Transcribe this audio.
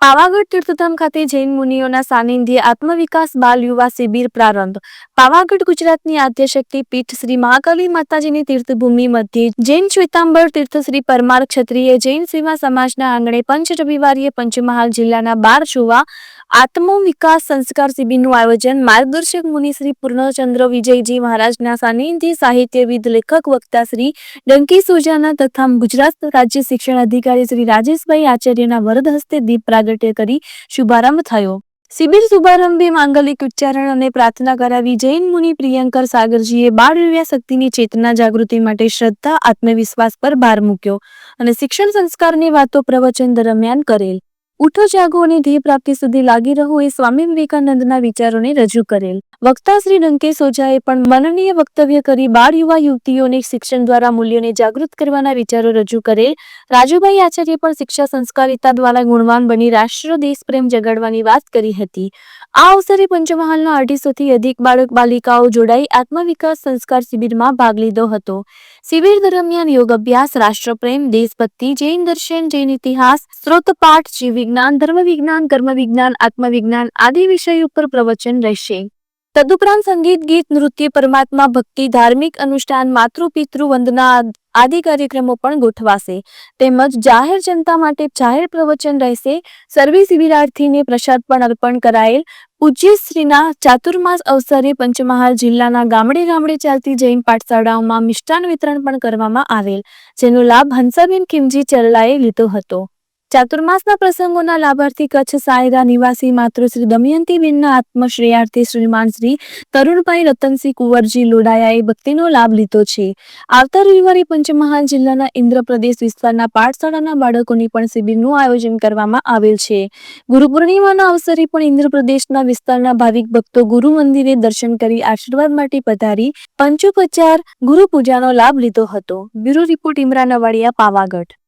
પાવાગઢ તીર્થધામ ખાતે જૈન મુનિઓના સાનિધ્ય આત્મવિકાસ બાલ યુવા શિબિર પ્રારંભ. પાવાગઢ ગુજરાતની આદ્યશક્તિ પીઠ શ્રી મહાકાલી માતાજીની તીર્થભૂમિ મધ્યે જૈન શ્વેતાંબર તીર્થ શ્રી પરમાર ક્ષત્રિય જૈન સેવા સમાજના આંગણે પંચ રવિવારીએ પંચમહાલ જિલ્લાના બાર જોવા આત્મવિકાસ સંસ્કાર શિબિરનું આયોજન માર્ગદર્શક મુનિ શ્રી પૂર્ણચંદ્ર વિજયજી મહારાજના સાનિધ્ય સાહિત્યવિદ, લેખક, વક્તા શ્રી ડંકી સુજાના તથા ગુજરાત રાજ્ય શિક્ષણ અધિકારી શ્રી રાજેશભાઈ આચાર્યના વરદ હસ્તે દીપ પ્રાગટ્ય કરી શુભારંભ થયો. શિબિર શુભારંભે માંગલિક ઉચ્ચારણ અને પ્રાર્થના કરાવી જૈન મુનિ પ્રિયંકર સાગરજીએ બાળ વિવ્યા શક્તિની ચેતના જાગૃતિ માટે શ્રદ્ધા, આત્મવિશ્વાસ પર ભાર મૂક્યો અને શિક્ષણ સંસ્કારની વાતો પ્રવચન દરમિયાન કરેલ. ઉઠો, જાગો અને ધ્યેય પ્રાપ્તિ સુધી લાગી રહો એ સ્વામી વિવેકાનંદના વિચારોને રજૂ કરેલ. વક્તા શ્રી લંકેશ ઓઝાએ પણ માનનીય વક્તવ્ય કરી બાળ યુવા યુવતીઓને શિક્ષણ દ્વારા મૂલ્યોને જાગૃત કરવાના વિચારો રજૂ કરેલ. રાજુભાઈ આચાર્ય પણ શિક્ષા સંસ્કારિતા દ્વારા ગુણવાન બની રાષ્ટ્ર, દેશ જગાડવાની વાત કરી હતી. આ અવસરે પંચમહાલના અઢીસોથી અધિક બાળક બાલિકાઓ જોડાઈ આત્મવિકાસ સંસ્કાર શિબિરમાં ભાગ લીધો હતો. શિબિર દરમિયાન યોગ અભ્યાસ રાષ્ટ્રપ્રેમ દેશભક્તિ, જૈન દર્શન, જૈન ઇતિહાસ સ્ત્રોતપાઠ જીવ વિજ્ઞાન ધર્મ વિજ્ઞાન કર્મ વિજ્ઞાન આત્મવિજ્ઞાન આદિ વિષય ઉપર પ્રવચન રહેશે. તદુપરાંત સંગીત, ગીત, નૃત્ય, પરમાત્મા ભક્તિ, ધાર્મિક અનુષ્ઠાન, માતૃ, પિતૃ, વંદના આદિ કાર્યક્રમો પણ ગોઠવાશે. તેમજ જાહેર જનતા માટે જાહેર પ્રવચન રહેશે. સર્વે શિબિરાર્થીને પ્રસાદ પણ અર્પણ કરાયેલ. પૂજ્ય શ્રીના ચાતુર્માસ અવસરે પંચમહાલ જિલ્લાના ગામડે ગામડે ચાલતી જૈન પાઠશાળાઓમાં મિષ્ટાન વિતરણ પણ કરવામાં આવેલ, જેનો લાભ હંસાબેન ખીમજી ચરલાએ લીધો હતો. ચાતુર્માસના પ્રસંગોના લાભાર્થી કચ્છ સાયરા નિવાસી માતૃશ્રી દમયંતીબેનના આત્મશ્રેયાર્થી શ્રીમાન શ્રી તરુણભાઈ રતનસિંહ કુંવરજી લોડાયાએ ભક્તિનો લાભ લીધો છે. આવતા રવિવારે પંચમહાલ જિલ્લાના ઇન્દ્રપ્રદેશ વિસ્તારના પાઠશાળાના બાળકોની પણ શિબિરનું આયોજન કરવામાં આવેલ છે. ગુરુ પૂર્ણિમાના અવસરે પણ ઇન્દ્રપ્રદેશના વિસ્તારના ભાવિક ભક્તો ગુરુ મંદિરે દર્શન કરી આશીર્વાદ માટે પધારી પંચોપચાર ગુરુ પૂજાનો લાભ લીધો હતો. Bureau report Imran Avadiya, Pavagadh.